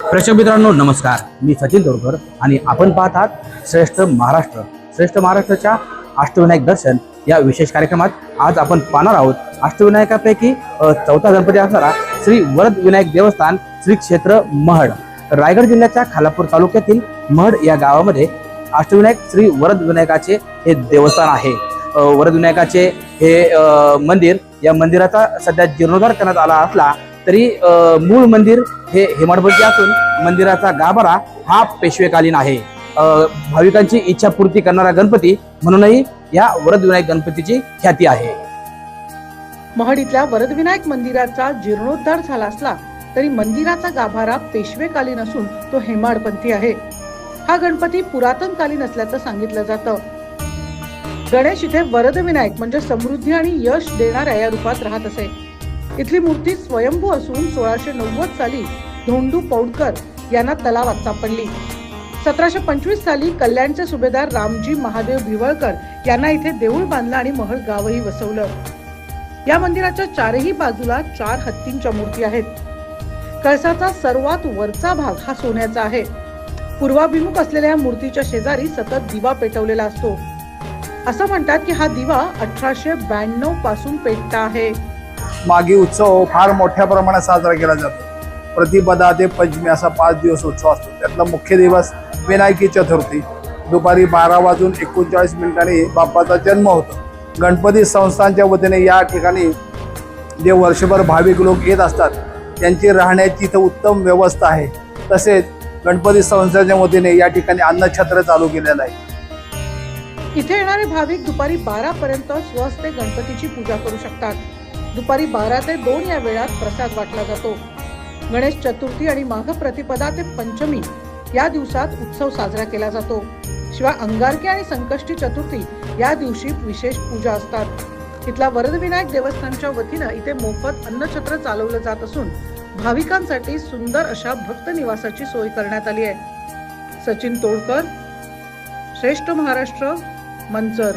प्रेक्षक मित्रांनो नमस्कार. मी सचिन तोडकर आणि आपण पाहत आहात श्रेष्ठ महाराष्ट्र. श्रेष्ठ महाराष्ट्राच्या अष्टविनायक दर्शन या विशेष कार्यक्रमात आज आपण पाहणार आहोत. अष्टविनायकापैकी चौथा गणपती असणारा श्री वरद विनायक देवस्थान श्री क्षेत्र महड. रायगड जिल्ह्याच्या खालापूर तालुक्यातील महड या गावामध्ये अष्टविनायक श्री वरद विनायकाचे हे देवस्थान आहे. वरद विनायकाचे हे मंदिर या मंदिराचा सध्या जीर्णोद्धार करण्यात आला असला तरी मूळ मंदिर हे हेमाडपंथी असून मंदिराचा गाभारा हा पेशवेकालीन आहे. भाविकांची इच्छा पूर्ती करणारा गणपती म्हणूनही या वरदविनायक गणपतीची ख्याती आहे. महड इथल्या वरदविनायक मंदिराचा जीर्णोद्धार झाला असला तरी मंदिराचा गाभारा पेशवेकालीन असून तो हेमाडपंथी आहे. हा गणपती पुरातनकालीन असल्याचं सांगितलं जातं. गणेश इथे वरदविनायक म्हणजे समृद्धी आणि यश देणाऱ्या या रूपात राहत असे. इथली मूर्ती स्वयंभू असून सोळाशे नव्वद साली धोंडू पौडकर यांना तलावात सापडली सतराशे पंचवीस साली कल्याणचे सुभेदार रामजी महादेव भिवळकर यांना इथे देऊळ बांधलं आणि महळ गावही वसवलं. या मंदिराच्या चारही बाजूला चार हत्तींच्या मूर्ती आहेत. कळसाचा सर्वात वरचा भाग हा सोन्याचा आहे. पूर्वाभिमुख असलेल्या या मूर्तीच्या शेजारी सतत दिवा पेटवलेला असतो. असं म्हणतात की हा दिवा अठराशे ब्याण्णवपासून पेटता आहे. मागी उत्सव फार मोठ्या प्रमाणात साजरा केला जातो. प्रतिपदा ते पंचमी असा पाच दिवस उत्सव असतो. त्यातला मुख्य दिवस विनायकी चतुर्थी. दुपारी बारा वाजून एकोणचाळीस मिनिटांनी बाप्पाचा जन्म होतो. गणपती संस्थांच्या वतीने या ठिकाणी जे वर्षभर भाविक लोक येत असतात त्यांची राहण्याची इथं उत्तम व्यवस्था आहे. तसेच गणपती संस्थांच्या वतीने या ठिकाणी अन्नछत्र चालू केलेलं आहे. इथे येणारे भाविक दुपारी बारा पर्यंत गणपतीची पूजा करू शकतात. दुपारी बारा ते दोन या वेळात प्रसाद वाटला जातो. गणेश चतुर्थी आणि माघ प्रतिपदा ते पंचमी या दिवसात उत्सव साजरा केला जातो. शिवाय अंगारकी आणि संकष्टी चतुर्थी या दिवशी विशेष पूजा असतात. इथला वरदविनायक देवस्थानच्या वतीनं इथे मोफत अन्नछत्र चालवलं जात असून भाविकांसाठी सुंदर अशा भक्त निवासाची सोय करण्यात आली आहे. सचिन तोडकर श्रेष्ठ महाराष्ट्र मंचर.